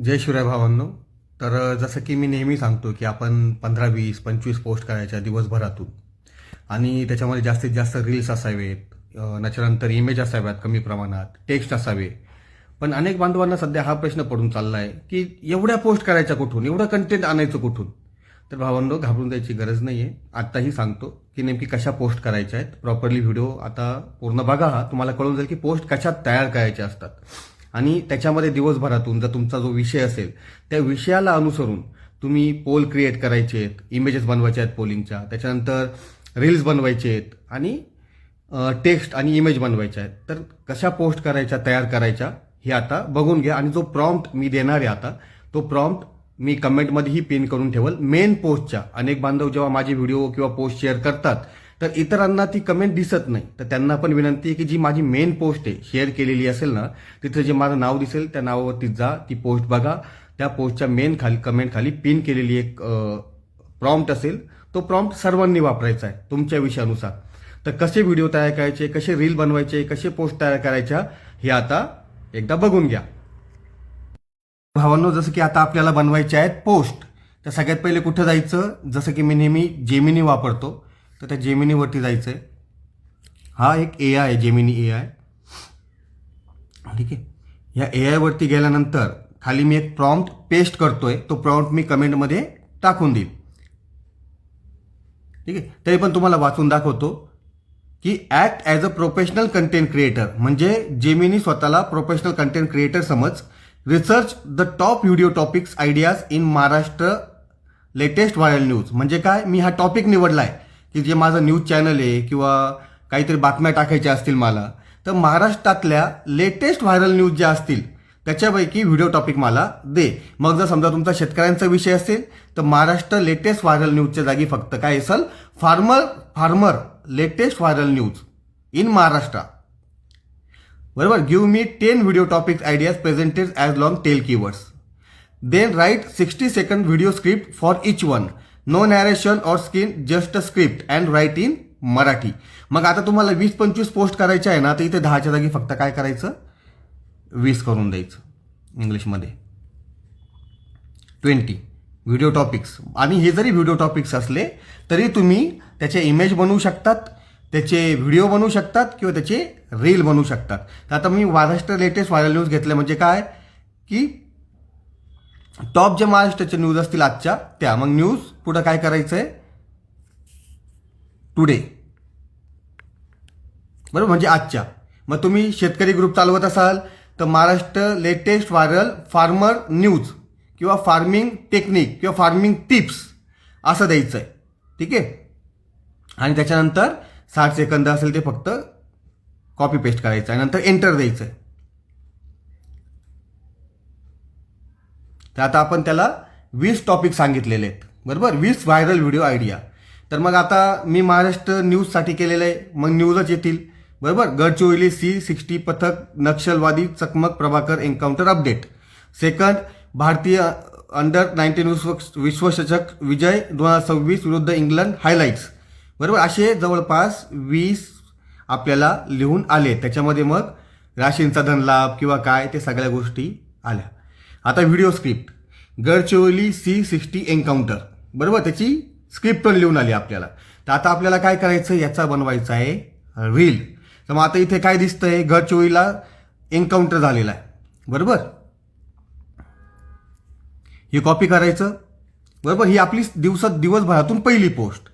जय शिवराय भावांनो. तर जसं की मी नेहमी सांगतो की आपण पंधरा वीस पंचवीस पोस्ट करायच्या दिवसभरातून. आणि त्याच्यामध्ये जास्तीत जास्त रील्स असावेत अं, त्याच्यानंतर इमेज असाव्यात कमी प्रमाणात टेक्स्ट असावे. पण अनेक बांधवांना सध्या हा प्रश्न पडून चालला आहे की एवढ्या पोस्ट करायच्या कुठून? एवढं कंटेंट आणायचं कुठून? तर भावांनो घाबरून जायची गरज नाही आहे आत्ताही सांगतो की नेमकी कशा पोस्ट करायच्या आहेत. प्रॉपरली व्हिडिओ आता पूर्ण बघा. हा तुम्हाला कळून जाईल की पोस्ट कशात तयार करायच्या असतात. आणि त्याच्यामध्ये दिवसभरातून जर तुमचा जो विषय असेल त्या विषयाला अनुसरून तुम्ही पोल क्रिएट करायचे आहेत इमेजेस बनवायचे आहेत पोलिंगच्या त्याच्यानंतर रील्स बनवायचे आहेत आणि टेक्स्ट आणि इमेज बनवायचे आहेत. तर कशा पोस्ट करायच्या तयार करायच्या हे आता बघून घ्या. आणि जो प्रॉम्प्ट मी देणार आहे आता तो प्रॉम्प्ट मी कमेंटमध्येही पिन करून ठेवल. मेन पोस्टच्या अनेक बांधव जेव्हा माझे व्हिडिओ किंवा पोस्ट शेअर करतात तर इतरांना ती कमेंट दिसत नाही. तर त्यांना पण विनंती आहे की जी माझी मेन पोस्ट आहे शेअर केलेली असेल ना तिथं जे माझं नाव दिसेल त्या नावावरती जा ती पोस्ट बघा. त्या पोस्टच्या मेन खाली कमेंट खाली पिन केलेली एक प्रॉम्प्ट असेल. तो प्रॉम्प्ट सर्वांनी वापरायचा आहे तुमच्या विषयानुसार. तर कसे व्हिडिओ तयार करायचे कसे रील बनवायचे कसे पोस्ट तयार करायच्या हे आता एकदा बघून घ्या. भावांनो जसं की आता आपल्याला बनवायचे आहेत पोस्ट तर सगळ्यात पहिले कुठं जायचं? जसं की मी नेहमी जेमिनी वापरतो. तर त्या जेमिनीवरती जायचं आहे हा एक A I Gemini A I ठीक आहे? या ए आयवरती गेल्यानंतर खाली मी एक प्रॉम्प्ट पेस्ट करतो आहे तो प्रॉम्प्ट मी कमेंटमध्ये टाकून देईल ठीक आहे? तरी पण तुम्हाला वाचून दाखवतो की act as a professional content creator म्हणजे जेमिनी स्वतःला प्रोफेशनल कंटेंट क्रिएटर समज research the top video topics ideas in Maharashtra latest viral news म्हणजे काय? मी हा टॉपिक निवडला आहे की जे माझं न्यूज चॅनल आहे किंवा काहीतरी बातम्या टाकायच्या असतील मला तर महाराष्ट्रातल्या लेटेस्ट व्हायरल न्यूज ज्या असतील त्याच्यापैकी व्हिडिओ टॉपिक मला दे. मग जर समजा तुमचा शेतकऱ्यांचा विषय असेल तर महाराष्ट्र लेटेस्ट व्हायरल न्यूजच्या जागी फक्त काय असेल? Farmer farmer latest viral news in Maharashtra. बरोबर? Give me ten video topics ideas presented as long tail keywords then write sixty second video script for each one no narration or skin just script and write in Marathi. मग आता तुम्हाला वीस पंचवीस post करायचे आहे ना तर इथे दहाच्या जागी फक्त काय करायचं? वीस करून द्यायचं. इंग्लिशमध्ये. ट्वेंटी. व्हिडिओ टॉपिक्स आणि हे जरी व्हिडिओ टॉपिक्स असले तरी तुम्ही त्याचे इमेज बनवू शकतात त्याचे व्हिडिओ बनवू शकतात किंवा त्याचे रील बनवू शकतात. तर आता मी महाराष्ट्र लेटेस्ट व्हायरल न्यूज घेतले म्हणजे काय? की टॉप जे महाराष्ट्राच्या न्यूज असतील आजच्या त्या. मग न्यूज पुढं काय करायचं आहे टुडे बरोबर? म्हणजे आजच्या. मग तुम्ही शेतकरी ग्रुप चालवत असाल तर Maharashtra latest viral farmer news किंवा फार्मिंग टेक्निक किंवा फार्मिंग टिप्स असं द्यायचं आहे ठीक आहे? आणि त्याच्यानंतर साठ सेकंद असेल ते फक्त कॉपी पेस्ट करायचं आहे. नंतर एंटर द्यायचं आहे तर आता आपण त्याला वीस टॉपिक सांगितलेले आहेत. बरोबर? वीस व्हायरल व्हिडिओ आयडिया तर मग आता मी महाराष्ट्र न्यूजसाठी केलेलं आहे. मग न्यूजच येतील. बरोबर? गडचिरोली सी सिक्स्टी पथक नक्षलवादी चकमक प्रभाकर एन्काउंटर अपडेट सेकंड भारतीय अंडर नाईन्टीन विश्व विश्वचषक विजय दोन हजार सव्वीस विरुद्ध इंग्लंड हायलाईट्स बरोबर? असे जवळपास वीस आपल्याला लिहून आले. त्याच्यामध्ये मग राशींचा धनलाभ किंवा काय ते सगळ्या गोष्टी आल्या. आता video script Gadchiroli C sixty encounter बरोबर? त्याची स्क्रिप्ट पण लिहून आली आपल्याला. तर आता आपल्याला काय करायचं याचा बनवायचा आहे रील तर मग आता इथे काय दिसतंय? गडचिरोलीला एन्काउंटर झालेला आहे. बरोबर? हे कॉपी करायचं. बरोबर? ही आपली दिवसात दिवसभरातून पहिली पोस्ट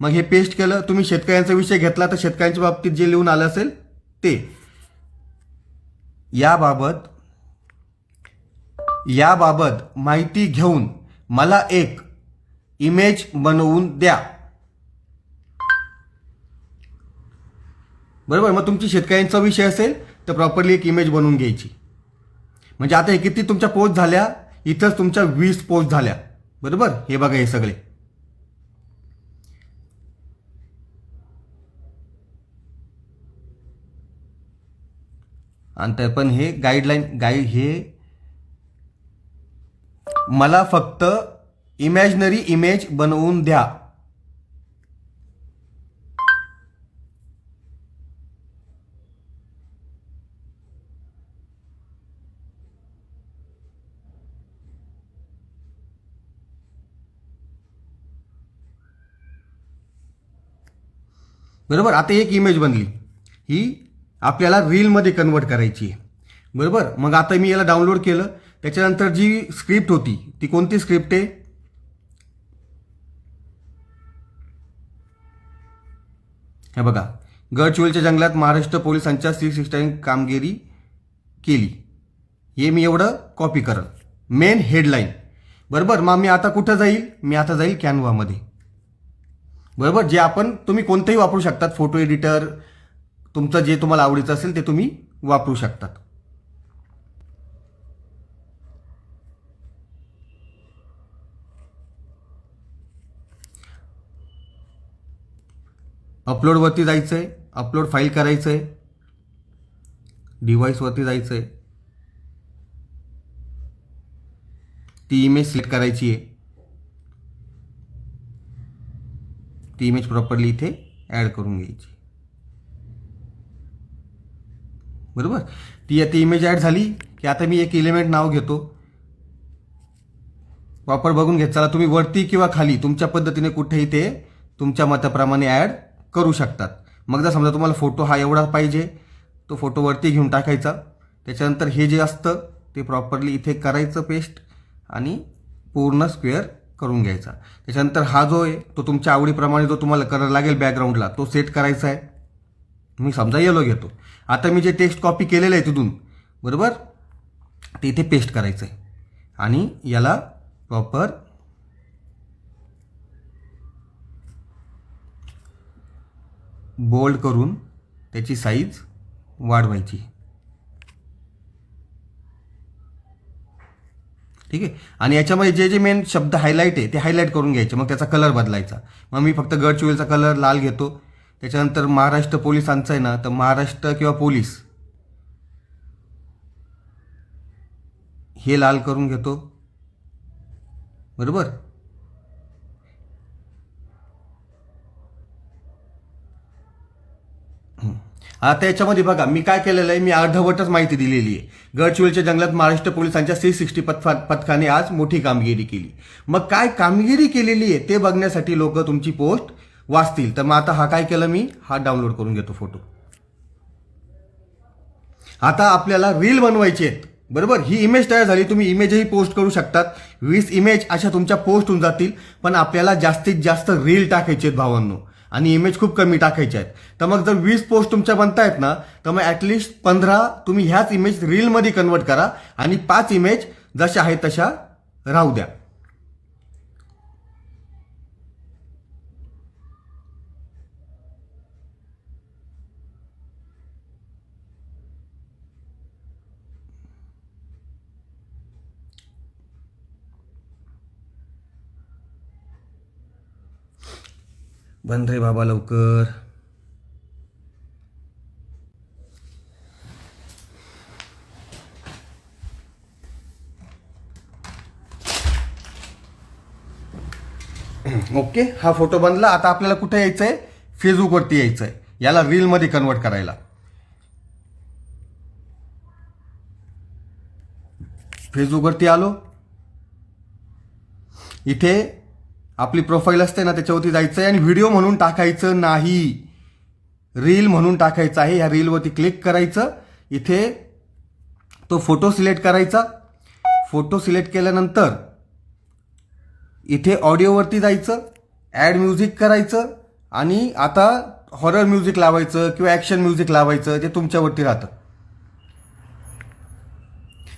मग हे पेस्ट केलं. तुम्ही शेतकऱ्यांचा विषय घेतला तर शेतकऱ्यांच्या बाबतीत जे लिहून आलं असेल ते. याबाबत याबाबत माहिती घेऊन मला एक इमेज बनवून द्या. बरोबर? मग तुमची शेतकऱ्यांचा विषय असेल तर प्रॉपरली एक इमेज बनवून घ्यायची. म्हणजे आता हे किती तुमच्या पोस्ट झाल्या? इथंच तुमच्या वीस पोस्ट झाल्या. बरोबर? हे बघा हे सगळे. आणि तर पण हे गाईडलाईन गाईड हे मला फक्त इमॅजिनरी इमेज बनवून द्या. बरोबर? आता एक इमेज बनली. ही आपल्याला रीलमध्ये कन्वर्ट करायची आहे. बरोबर? मग आता मी याला डाउनलोड केलं. त्याच्यानंतर जी स्क्रिप्ट होती ती कोणती स्क्रिप्ट आहे? हे बघा. गडचिरोलीच्या जंगलात महाराष्ट्र पोलिसांच्या सी सिक्स्टाईन कामगिरी केली. हे मी एवढं कॉपी करल. मेन हेडलाईन बरोबर? मग मी आता कुठं जाईल? मी आता जाईल कॅनवामध्ये. बरोबर? जे आपण तुम्ही कोणतंही वापरू शकतात. फोटो एडिटर तुमचं जे तुम्हाला आवडीचं असेल ते तुम्ही वापरू शकतात. अपलोडवरती जायचं आहे अपलोड फाईल करायचं आहे डिव्हाइसवरती जायचं आहे ती इमेज सिलेक्ट करायची आहे. ती इमेज प्रॉपरली इथे ॲड करून घ्यायची. बरोबर? ती आता इमेज ॲड झाली की आता मी एक एलिमेंट नाव घेतो. वापर बघून घेत चला तुम्ही वरती किंवा खाली तुमच्या पद्धतीने कुठेही ते तुमच्या मताप्रमाणे ॲड करू शकतात. मग जर समजा तुम्हाला फोटो हा एवढा पाहिजे तो फोटोवरती घेऊन टाकायचा. त्याच्यानंतर हे जे असतं ते प्रॉपरली इथे करायचं पेस्ट आणि पूर्ण स्क्वेअर करून घ्यायचा. त्याच्यानंतर हा जो आहे तो तुमच्या आवडीप्रमाणे जो तुम्हाला कलर लागेल बॅकग्राऊंडला तो सेट करायचा आहे. मी समजा येलो घेतो. आता मी जे टेक्स्ट कॉपी केलेलं आहे तिथून बरोबर? ते इथे पेस्ट करायचं आहे आणि याला प्रॉपर बोल्ड करून त्याची साईज वाढवायची. ठीक आहे? आणि याच्यामध्ये जे जे मेन शब्द हायलाईट आहे ते हायलाईट करून घ्यायचे. मग त्याचा कलर बदलायचा. मग मी फक्त गडचिरोलीचा कलर लाल घेतो. त्याच्यानंतर महाराष्ट्र पोलिसांचं आहे ना तर महाराष्ट्र किंवा पोलीस हे लाल करून घेतो. बरोबर? आता याच्यामध्ये बघा मी काय केलेलं आहे? मी अर्धवटच माहिती दिलेली आहे. गडचिरोलीच्या जंगलात महाराष्ट्र पोलिसांच्या सी सिक्स्टी पथका पथकाने आज मोठी कामगिरी केली. मग काय कामगिरी केलेली आहे ते बघण्यासाठी लोक तुमची पोस्ट वाचतील. तर मग आता हा काय केलं मी? हा डाउनलोड करून घेतो फोटो. आता आपल्याला रील बनवायची आहेत. बरोबर? ही इमेज तयार झाली. तुम्ही इमेजही पोस्ट करू शकतात. वीस इमेज अशा तुमच्या पोस्ट होऊन जातील. पण आपल्याला जास्तीत जास्त रील टाकायचे आहेत भावांनो. आणि इमेज खूप कमी टाकायचे आहेत. तर मग जर वीस पोस्ट तुमच्या बनतायत ना तर मग ॲटलिस्ट पंधरा तुम्ही ह्याच इमेज रीलमध्ये कन्वर्ट करा आणि पाच इमेज जशा आहेत तशा राहू द्या. बंद रे बाबा लवकर. ओके हा फोटो बनला. आता आपल्याला कुठे यायचं आहे फेसबुकवरती यायचं आहे याला रीलमध्ये कन्वर्ट करायला. फेसबुकवरती आलो. इथे आपली प्रोफाईल असते ना त्याच्यावरती जायचं आहे आणि व्हिडिओ म्हणून टाकायचं नाही. रील म्हणून टाकायचं आहे. ह्या रीलवरती क्लिक करायचं. इथे तो फोटो सिलेक्ट करायचा. फोटो सिलेक्ट केल्यानंतर इथे ऑडिओवरती जायचं. ॲड म्युझिक करायचं. आणि आता हॉरर म्युझिक लावायचं किंवा ॲक्शन म्युझिक लावायचं ते तुमच्यावरती राहतं.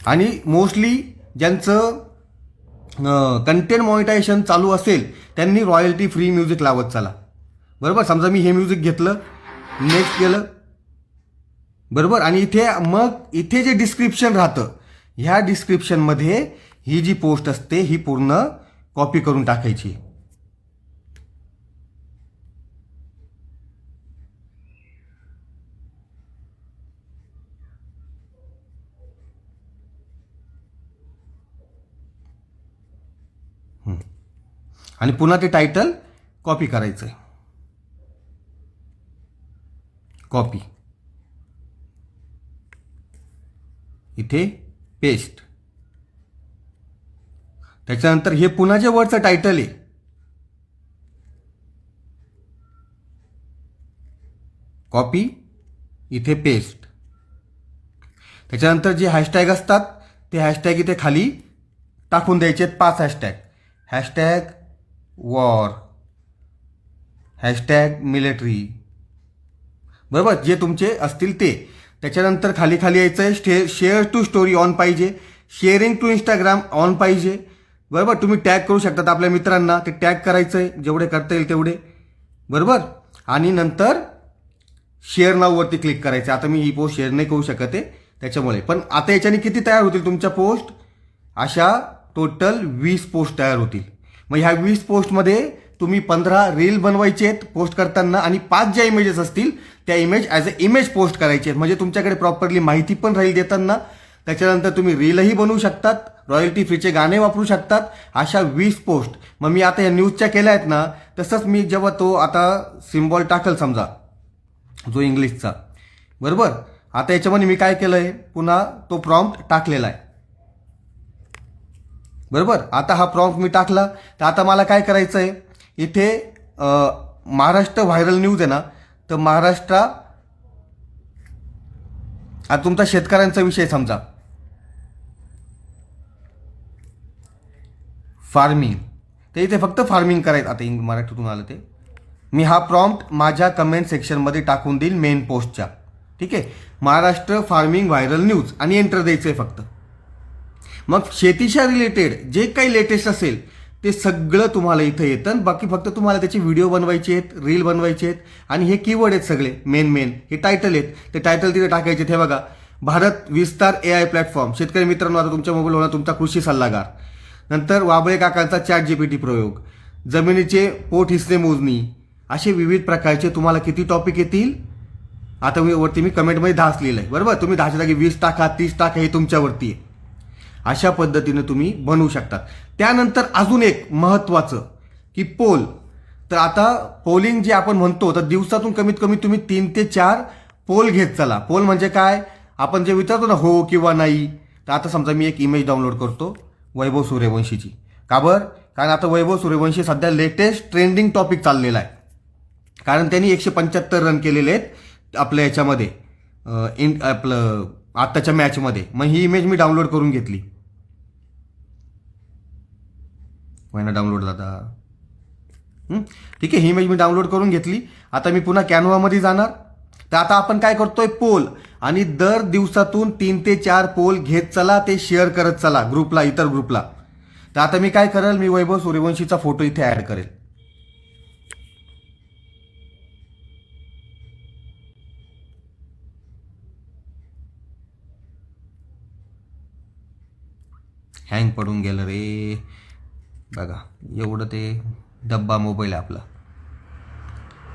आणि मोस्टली ज्यांचं कंटेंट मॉनिटायझेशन चालू असेल त्यांनी रॉयल्टी फ्री म्युझिक लावत चला. बरोबर? समजा मी हे म्युझिक घेतलं नेक्स्ट केलं. बरोबर? आणि इथे मग इथे जे डिस्क्रिप्शन राहतं ह्या डिस्क्रिप्शनमध्ये ही जी पोस्ट असते ही पूर्ण कॉपी करून टाकायची आणि पुन्हा ते टायटल कॉपी करायचं आहे कॉपी इथे पेस्ट त्याच्यानंतर हे पुन्हा जे वर्डचं टायटल आहे कॉपी इथे पेस्ट त्याच्यानंतर जे हॅशटॅग असतात ते हॅशटॅग इथे खाली टाकून द्यायचे आहेत पाच hashtag hashtag war. Hashtag military. बरोबर जे तुमचे असतील ते. त्याच्यानंतर खाली खाली यायचं आहे शे शेअर टू स्टोरी ऑन पाहिजे. शेअरिंग टू इंस्टाग्राम ऑन पाहिजे. बरोबर तुम्ही टॅग करू शकतात आपल्या मित्रांना. ते टॅग करायचं आहे जेवढे करता येईल तेवढे. बरोबर? आणि नंतर शेअर नाववरती क्लिक करायचं. आता मी ही पोस्ट शेअर नाही करू शकत आहे त्याच्यामुळे. पण आता याच्याने किती तयार होतील तुमच्या पोस्ट अशा टोटल वीस पोस्ट तयार होतील. मग ह्या वीस पोस्टमध्ये तुम्ही पंधरा रील बनवायचे आहेत पोस्ट करताना आणि पाच ज्या इमेजेस असतील त्या image as a image post करायचे आहेत. म्हणजे तुमच्याकडे प्रॉपरली माहिती पण राहील देताना. त्याच्यानंतर तुम्ही रीलही बनवू शकतात रॉयल्टी फ्रीचे गाणे वापरू शकतात अशा वीस पोस्ट मग मी आता या न्यूजच्या केल्या आहेत ना तसंच मी जेव्हा तो आता सिम्बॉल टाकल समजा जो इंग्लिशचा बरोबर? आता याच्यामध्ये मी काय केलं आहे पुन्हा तो प्रॉम्प्ट टाकलेला आहे. बरोबर? आता हा प्रॉम्प्ट मी टाकला. तर आता मला काय करायचं आहे इथे महाराष्ट्र व्हायरल न्यूज आहे ना तर महाराष्ट्र आता तुमचा शेतकऱ्यांचा विषय समजा. फार्मिंग ते इथे फक्त फार्मिंग करायचं. आता इंग मराठीतून आलं ते. मी हा प्रॉम्प्ट माझ्या कमेंट सेक्शनमध्ये टाकून देईल मेन पोस्टच्या ठीक आहे? महाराष्ट्र फार्मिंग व्हायरल न्यूज आणि एंटर द्यायचं आहे फक्त. मग शेतीच्या रिलेटेड जे काही लेटेस्ट असेल ते सगळं तुम्हाला इथं येतं. आणि बाकी फक्त तुम्हाला त्याचे व्हिडिओ बनवायचे आहेत रील बनवायचे आहेत. आणि हे कीवर्ड आहेत सगळे मेन मेन हे टायटल आहेत. ते टायटल तिथे टाकायचे. आहेत. हे बघा भारत विस्तार ए आय प्लॅटफॉर्म शेतकरी मित्रांनो आता तुमच्या मोबाईल होणार तुमचा कृषी सल्लागार. नंतर वाबळे काकांचा चॅट जीपीटी प्रयोग. जमिनीचे पोट हिस्से मोजणी. असे विविध प्रकारचे तुम्हाला किती टॉपिक येतील? आता मी वरती मी कमेंटमध्ये दहाच लिहिलं आहे बरोबर? तुम्ही दहाच्या जागी वीस टाका तीस टाका हे तुमच्यावरती आहे. अशा पद्धतीनं तुम्ही बनवू शकतात. त्यानंतर अजून एक महत्त्वाचं की पोल. तर आता पोलिंग जे आपण म्हणतो तर दिवसातून कमीत कमी तुम्ही तीन ते चार पोल घेत चला. पोल म्हणजे काय? आपण जे विचारतो ना हो किंवा नाही तर आता समजा मी एक इमेज डाउनलोड करतो वैभव सूर्यवंशीची. का बरं? कारण आता वैभव सूर्यवंशी सध्या लेटेस्ट ट्रेंडिंग टॉपिक चाललेला आहे. कारण त्यांनी एकशे पंच्याहत्तर रन केलेले आहेत आपल्या याच्यामध्ये. इन आपलं आत्ताच्या मॅचमध्ये मग ही इमेज मी डाउनलोड करून घेतली. महिना डाउनलोड दादा? ठीक आहे ही इमेज मी डाउनलोड करून घेतली. आता मी पुन्हा कॅनवामध्ये जाणार. तर आता आपण काय करतोय? पोल. आणि दर दिवसातून तीन ते चार पोल घेत चला ते शेअर करत चला ग्रुपला इतर ग्रुपला तर आता मी काय करेल? मी वैभव सूर्यवंशीचा फोटो इथे ॲड करेल. हँग पडून गेलं रे. बघा एवढं ते डब्बा मोबाईल आहे आपला.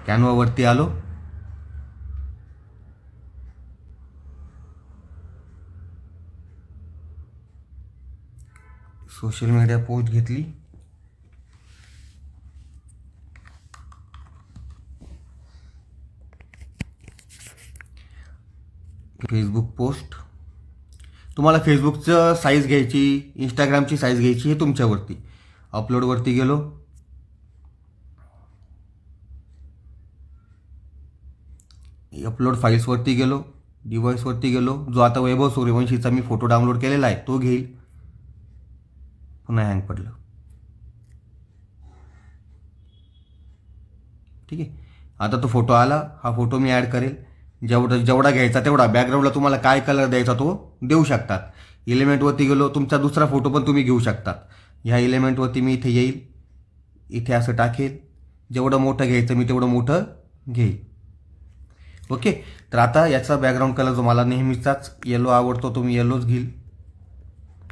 कॅनवावरती आलो. सोशल मीडिया पोस्ट घेतली. Facebook post. तुम्हाला फेसबुकचं साईज घ्यायची इंस्टाग्रामची साईज घ्यायची हे तुमच्यावरती. अपलोडवरती गेलो. अपलोड फाईल्सवरती गेलो डिव्हाइसवरती गेलो. जो आता वैभव सूर्यवंशीचा मी फोटो डाउनलोड केलेला आहे तो घेईल. पुन्हा हँग पडलं. ठीक आहे? आता तो फोटो आला हा फोटो मी ॲड करेल. जेवढा जेवढा घ्यायचा तेवढा. बॅकग्राऊंडला तुम्हाला काय कलर द्यायचा तो देऊ शकतात. इलेमेंटवरती गेलो तुमचा दुसरा फोटो पण तुम्ही घेऊ शकतात. ह्या इलेमेंटवरती मी इथे येईल. इथे असं टाकेल. जेवढं मोठं घ्यायचं मी तेवढं मोठं घेईल. ओके तर आता याचा बॅकग्राऊंड कलर जो मला नेहमीचाच येलो आवडतो तो मी येलोच घेईल.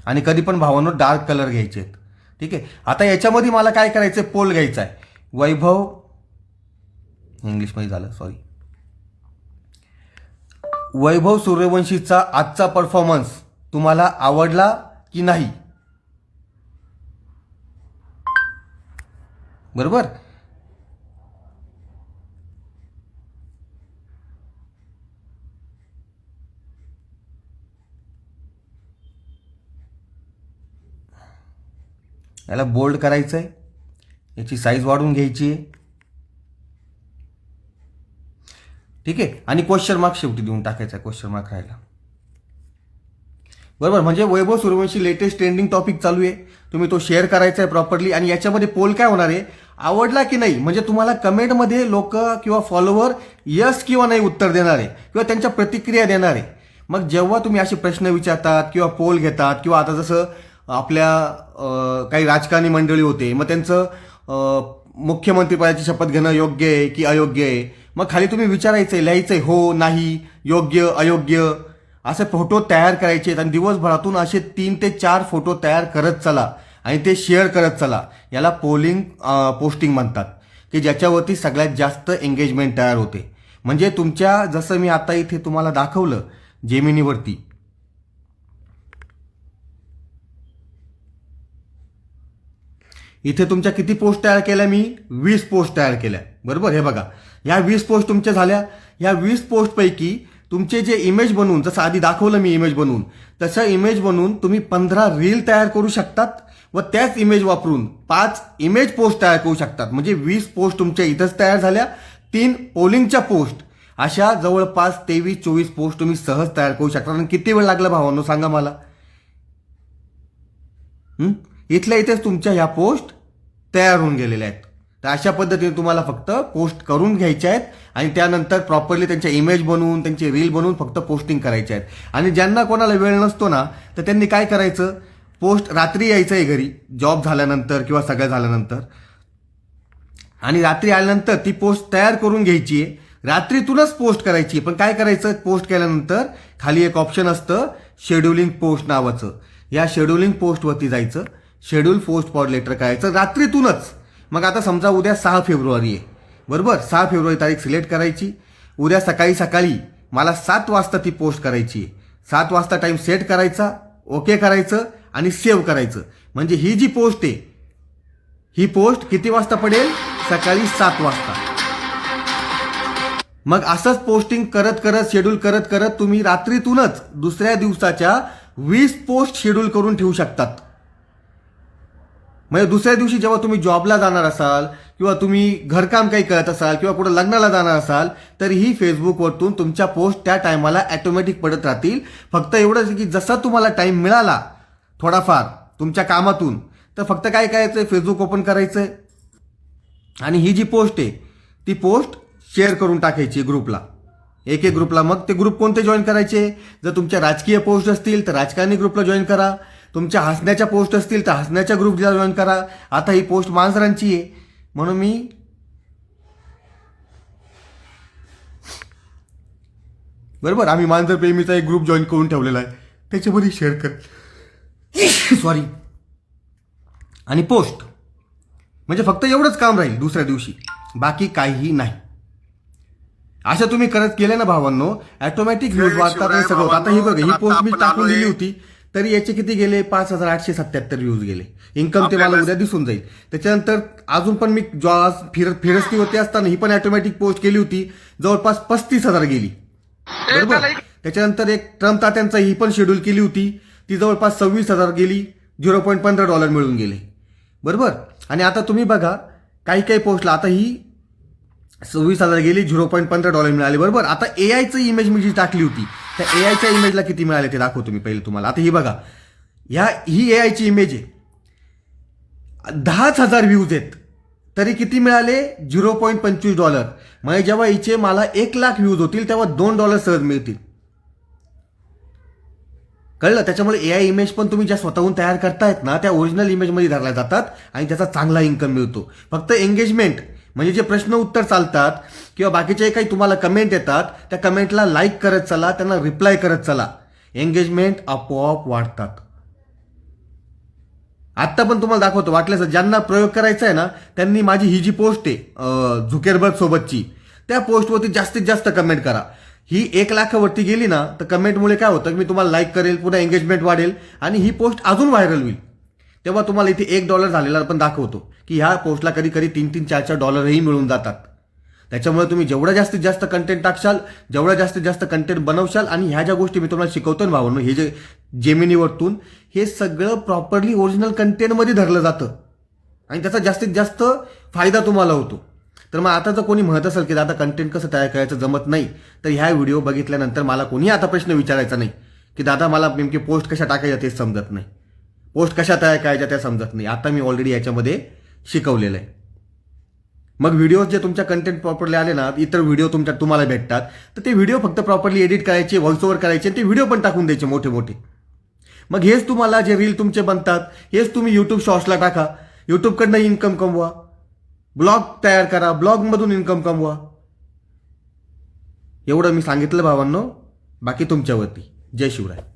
आणि कधी पण भावांनो डार्क कलर घ्यायचे आहेत. ठीक आहे? आता याच्यामध्ये मला काय करायचं आहे पोल घ्यायचा आहे वैभव इंग्लिशमध्ये झालं सॉरी वैभव सूर्यवंशीचा आजचा परफॉर्मन्स तुम्हाला आवडला की नाही? बरोबर? याला बोल्ड करायचं आहे याची साईज वाढवून घ्यायची आहे. ठीक आहे? आणि क्वेश्चन मार्क शेवटी देऊन टाकायचा क्वेश्चन मार्क राहिला. बरोबर? म्हणजे Vaibhav Suryavanshi latest trending topic चालू आहे. तुम्ही तो शेअर करायचा आहे प्रॉपरली आणि याच्यामध्ये पोल काय होणार आहे? आवडला की नाही? म्हणजे तुम्हाला कमेंटमध्ये लोक किंवा फॉलोवर यस किंवा नाही उत्तर देणार आहे. किंवा त्यांच्या प्रतिक्रिया देणार आहे. मग जेव्हा तुम्ही असे प्रश्न विचारतात किंवा पोल घेतात किंवा आता जसं आपल्या काही राजकारणी मंडळी होते मग त्यांचं मुख्यमंत्रीपदाची शपथ घेणं योग्य आहे की अयोग्य आहे? मग खाली तुम्ही विचारायचंय लिहायचंय हो नाही योग्य अयोग्य असे फोटो तयार करायचे आहेत आणि दिवसभरातून असे तीन ते चार फोटो तयार करत चला आणि ते शेअर करत चला. याला पोलिंग पोस्टिंग म्हणतात की ज्याच्यावरती सगळ्यात जास्त एंगेजमेंट तयार होते. म्हणजे तुमच्या जसं मी आता इथे तुम्हाला दाखवलं जेमिनीवरती. इथे तुमच्या किती पोस्ट तयार केल्या मी? वीस पोस्ट तयार केल्या. बरोबर? हे बघा. ह्या वीस पोस्ट तुमच्या झाल्या. ह्या वीस पोस्टपैकी तुमचे जे इमेज बनवून जसं आधी दाखवलं मी इमेज बनवून तसं इमेज बनवून तुम्ही पंधरा रील तयार करू शकतात व त्याच इमेज वापरून पाच इमेज पोस्ट तयार करू शकतात. म्हणजे वीस पोस्ट तुमच्या इथंच तयार झाल्या. तीन पोलिंगच्या पोस्ट अशा जवळपास तेवीस चोवीस पोस्ट तुम्ही सहज तयार करू शकता. आणि किती वेळ लागला भावानो सांगा मला. इथल्या इथेच तुमच्या ह्या पोस्ट तयार होऊन गेलेल्या आहेत. तर अशा पद्धतीने तुम्हाला फक्त पोस्ट करून घ्यायच्या आहेत आणि त्यानंतर प्रॉपरली त्यांच्या इमेज बनवून त्यांची रील बनवून फक्त पोस्टिंग करायच्या आहेत. आणि ज्यांना कोणाला वेळ नसतो ना तर त्यांनी काय करायचं? पोस्ट रात्री यायचं आहे घरी जॉब झाल्यानंतर किंवा सगळं झाल्यानंतर. आणि रात्री आल्यानंतर ती पोस्ट तयार करून घ्यायची आहे. रात्रीतूनच पोस्ट करायची पण काय करायचं? पोस्ट केल्यानंतर खाली एक ऑप्शन असतं शेड्युलिंग पोस्ट नावाचं. या शेड्युलिंग पोस्टवरती जायचं. शेड्यूल पोस्ट फॉर लेटर करायचं. रात्रीतूनच. मग आता समजा उद्या सहा फेब्रुवारी आहे. बरोबर? सहा फेब्रुवारी तारीख सिलेक्ट करायची. उद्या सकाळी सकाळी मला सात वाजता ती पोस्ट करायची आहे. सात वाजता टाईम सेट करायचा ओके करायचं आणि सेव्ह करायचं. म्हणजे ही जी पोस्ट आहे ही पोस्ट किती वाजता पडेल? सकाळी सात वाजता. मग असंच पोस्टिंग करत करत शेड्यूल करत करत तुम्ही रात्रीतूनच दुसऱ्या दिवसाच्या वीस पोस्ट शेड्यूल करून ठेवू शकतात. म्हणजे दुसऱ्या दिवशी जेव्हा तुम्ही जॉबला जाणार असाल किंवा तुम्ही घरकाम काही करत असाल किंवा कुठं लग्नाला जाणार असाल तर ही फेसबुकवरतून तुमच्या पोस्ट त्या टायमाला ॲटोमॅटिक पडत राहतील. फक्त एवढंच की जसा तुम्हाला टाईम मिळाला थोडाफार तुमच्या कामातून तर फक्त काय करायचं आहे फेसबुक ओपन करायचं आहे आणि ही जी पोस्ट आहे ती पोस्ट शेअर करून टाकायची ग्रुपला एक एक ग्रुपला मग ते ग्रुप कोणते जॉईन करायचे? जर तुमच्या राजकीय पोस्ट असतील तर राजकारणी ग्रुपला जॉईन करा. तुमच्या हसण्याच्या पोस्ट असतील तर हसण्याच्या ग्रुपला जॉईन करा. आता ही पोस्ट मांजरांची आहे. म्हणून मी बरोबर आम्ही मांजर प्रेमीचा एक ग्रुप जॉईन करून ठेवलेला आहे. त्याच्यामध्ये शेअर कर. सॉरी आणि पोस्ट म्हणजे फक्त एवढंच काम राहील दुसऱ्या दिवशी. बाकी काहीही नाही. असं तुम्ही करत केले ना भावांनो? ऑटोमॅटिक व्ह्यूज वाढतात सगळं आता ही बघ ही पोस्ट मी टाकून दिली होती. तरी याचे किती गेले? पाच हजार आठशे सत्याहत्तर व्ह्यूज गेले. इन्कम ते मला उद्या दिसून जाईल. त्याच्यानंतर अजून पण मी जॉ फिरत फिरस्ती होते असताना ही पण ऑटोमॅटिक पोस्ट केली होती. जवळपास पस्तीस हजार गेली. बरोबर? त्याच्यानंतर एक ट्रम्प तात्यांचा ही पण शेड्यूल केली होती. ती जवळपास सव्वीस हजार गेली. झिरो पॉईंट पंधरा डॉलर मिळून गेले. बरोबर? आणि आता तुम्ही बघा काही काही पोस्टला आता ही सव्वीस हजार गेली झिरो पॉईंट पंधरा डॉलर मिळाले. बरोबर? आता ए आयचं इमेज मी जी टाकली होती त्या ए आयच्या इमेजला किती मिळाले ते दाखवतो मी पहिले तुम्हाला. आता ही बघा ह्या ही ए आयची इमेज आहे. दहाच हजार व्ह्यूज आहेत. तरी किती मिळाले? झिरो पॉईंट पंचवीस डॉलर म्हणजे जेव्हा हिचे मला एक लाख व्ह्यूज होतील तेव्हा दोन डॉलर सहज मिळतील. कळलं? त्याच्यामुळे ए आय इमेज पण तुम्ही ज्या स्वतःहून तयार करतायत ना त्या ओरिजिनल इमेजमध्ये धरल्या जातात आणि त्याचा चांगला इन्कम मिळतो. फक्त एंगेजमेंट म्हणजे जे प्रश्न उत्तर चालतात किंवा बाकीचे काही तुम्हाला कमेंट येतात त्या कमेंटला लाईक करत चला त्यांना रिप्लाय करत चला. एंगेजमेंट आपोआप वाढतात. आत्ता पण तुम्हाला दाखवतो वाटल्यास ज्यांना प्रयोग करायचा आहे ना त्यांनी माझी ही जी पोस्ट आहे झुकेरबर्ग सोबतची त्या पोस्टवरती जास्तीत जास्त कमेंट करा. ही एक लाखावरती गेली ना तर कमेंटमुळे काय होतं की मी तुम्हाला लाईक करेल पुन्हा एंगेजमेंट वाढेल आणि ही पोस्ट अजून व्हायरल होईल. तेव्हा तुम्हाला इथे एक डॉलर झालेला पण दाखवतो की ह्या पोस्टला कधी कधी तीन तीन चार चार डॉलरही मिळून जातात. त्याच्यामुळे तुम्ही जेवढा जास्तीत जास्त कंटेंट टाकशाल जेवढा जास्तीत जास्त कंटेंट बनवशाल आणि ह्या ज्या गोष्टी मी तुम्हाला शिकवतो ना भावांनो हे जे जेमिनीवरतून हे सगळं प्रॉपरली ओरिजिनल कंटेंटमध्ये धरलं जातं. आणि त्याचा जास्तीत जास्त फायदा तुम्हाला होतो. तर मग आता जर कोणी म्हणत असेल की दादा कंटेंट कसं तयार करायचं जमत नाही तर ह्या व्हिडिओ बघितल्यानंतर मला कोणी आता प्रश्न विचारायचा नाही की दादा मला नेमकी पोस्ट कशा टाकायच्या तेच समजत नाही. पोस्ट कशा तयार करायच्या त्या समजत नाही. आता मी ऑलरेडी याच्यामध्ये शिकवलेलं आहे. मग व्हिडिओ जे तुमच्या कंटेंट प्रॉपरली आले ना इतर व्हिडिओ तुमच्या तुम्हाला भेटतात तर ते व्हिडिओ फक्त प्रॉपरली एडिट करायचे व्हॉइस ओव्हर करायचे ते व्हिडिओ पण टाकून द्यायचे मोठे मोठे मग हेच तुम्हाला जे रील तुमचे बनतात हेच तुम्ही यूट्यूब शॉर्ट्सला टाका. यूट्यूबकडनं इन्कम कमवा. ब्लॉग तयार करा. ब्लॉगमधून इन्कम कमवा. एवढं मी सांगितलं भावांनो. बाकी तुमच्यावरती. जय शिवराय.